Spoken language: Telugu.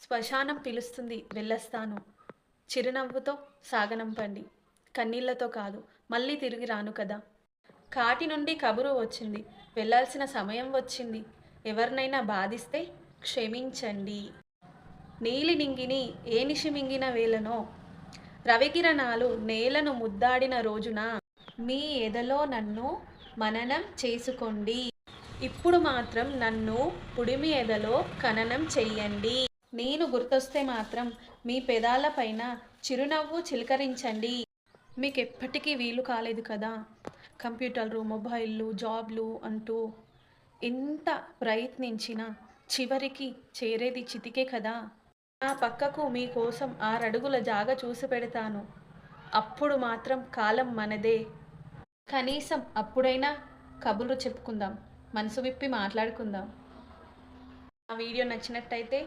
శ్మశానం పిలుస్తుంది. వెళ్ళొస్తాను. చిరునవ్వుతో సాగనంపండి. కన్నీళ్ళతో కాదు మళ్ళీ తిరిగి రాను కదా. కాటి నుండి కబురు వచ్చింది. వెళ్ళాల్సిన సమయం వచ్చింది. ఎవరినైనా బాధిస్తే క్షమించండి. నీలి నింగిని ఏ నిషిమింగిన వేలనో రవికిరణాలు నేలను ముద్దాడిన రోజున మీ ఎదలో నన్ను మననం చేసుకోండి. ఇప్పుడు మాత్రం నన్ను పుడిమి ఎదలో ఖననం చెయ్యండి నేను గుర్తొస్తే మాత్రం మీ పెదాలపైన చిరునవ్వు చిలకరించండి. మీకు ఎప్పటికీ వీలు కాలేదు కదా. కంప్యూటర్లు మొబైల్లు జాబ్లు అంటూ ఎంత ప్రయత్నించినా చివరికి చేరేది చితికే కదా. నా పక్కకు మీకోసం ఆరడుగుల జాగ చూసి పెడతాను. అప్పుడు మాత్రం కాలం మనదే. కనీసం అప్పుడైనా కబుర్లు చెప్పుకుందాం మనసు విప్పి మాట్లాడుకుందాం. ఆ వీడియో నచ్చినట్టయితే